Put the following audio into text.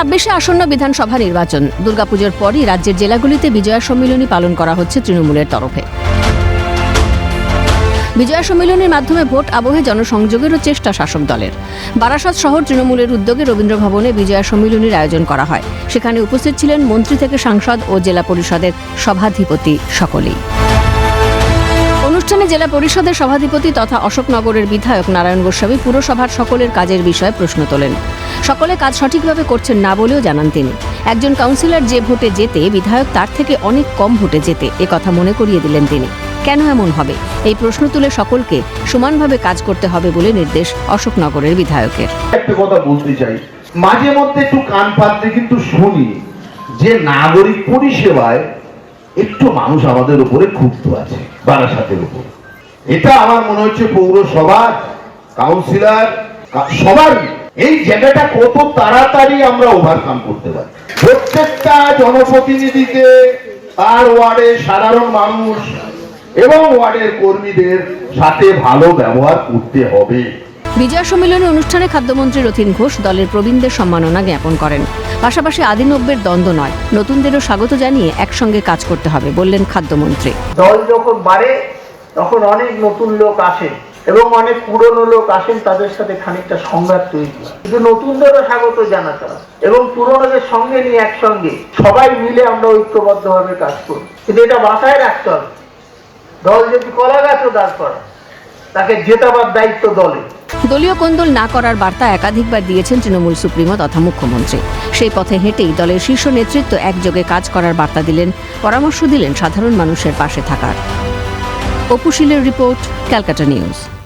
ছাব্বিশে আসন্ন বিধানসভা নির্বাচন। দুর্গাপুজোর পরই রাজ্যের জেলাগুলিতে বিজয়া সম্মিলনী পালন করা হচ্ছে তৃণমূলের তরফে। বিজয়া সম্মিলনীর মাধ্যমে ভোট আবহে জনসংযোগেরও চেষ্টা শাসক দলের। বারাসাত শহর তৃণমূলের উদ্যোগে রবীন্দ্র ভবনে বিজয়া সম্মিলনীর আয়োজন করা হয়। সেখানে উপস্থিত ছিলেন মন্ত্রী থেকে সাংসদ ও জেলা পরিষদের সভাধিপতি সকলেই। অনুষ্ঠানে জেলা পরিষদের সভাধিপতি তথা অশোকনগরের বিধায়ক নারায়ণ গোস্বামী পুরসভার সকলের কাজের বিষয়ে প্রশ্ন তোলেন। সকলে কাজ সঠিকভাবে করছেন না বলেও জানান তিনি। একজন কাউন্সিলর যে ভোটে যেতে বিধায়ক তার থেকে অনেক কম ভোটে যেতে কথা মনে করিয়ে দিলেন তিনি। কেন এমন হবে? এই প্রশ্ন তুলে সকলকে সমানভাবে কাজ করতে হবে বলে নির্দেশ অশোকনগরের বিধায়কের। একটা কথা বলতে চাই, মাঝে মধ্যে একটু কান পাতলে কিন্তু শুনি যে নাগরিক পরিষেবায় একটু মানুষ আমাদের উপরে ক্ষুব্ধ আছে, বারাসাতের উপর। এটা আমার মনে হচ্ছে পৌরসভা কাউন্সিলর সবার এই জায়গাটা কত তাড়াতাড়ি আমরা ওভারকাম করতে পারি। প্রত্যেকটা জনপ্রতিনিধিকে তার ওয়ার্ডে সাধারণ মানুষ এবং ওয়ার্ডের কর্মীদের সাথে ভালো ব্যবহার করতে হবে। বিজয়া সম্মেলনী অনুষ্ঠানে খাদ্যমন্ত্রী রথিন ঘোষ দলের প্রবীণদের সম্মাননা জ্ঞাপন করেন। পাশাপাশি আদিনব্যের দ্বন্দ্ব নয় নতুনদেরও স্বাগত জানিয়ে একসঙ্গে কাজ করতে হবে বললেন খাদ্যমন্ত্রী। দল যখন বাড়ে তখন অনেক নতুন লোক আসেন এবং অনেক পুরনো লোক আসেন, তাদের সাথে খানিকটা সংঘাত তৈরি হয়। কিন্তু নতুনদেরও স্বাগত জানাতে হবে এবং পুরনোদের সঙ্গে নিয়ে একসঙ্গে সবাই মিলে আমরা ঐক্যবদ্ধভাবে কাজ করি। কিন্তু এটা বাসায় রাখতে হবে। দল যদি কলা গাছও দাঁড় করা তাকে জেতাবার দায়িত্ব দলের দলীয় কোন্দল না করার বার্তা একাধিকবার দিয়েছেন তৃণমূল সুপ্রিমো তথা মুখ্যমন্ত্রী। সেই পথে হেঁটেই দলের শীর্ষ নেতৃত্ব একযোগে কাজ করার বার্তা দিলেন, পরামর্শ দিলেন সাধারণ মানুষের পাশে থাকার। অপুশীলের রিপোর্ট ক্যালকাটা নিউজ।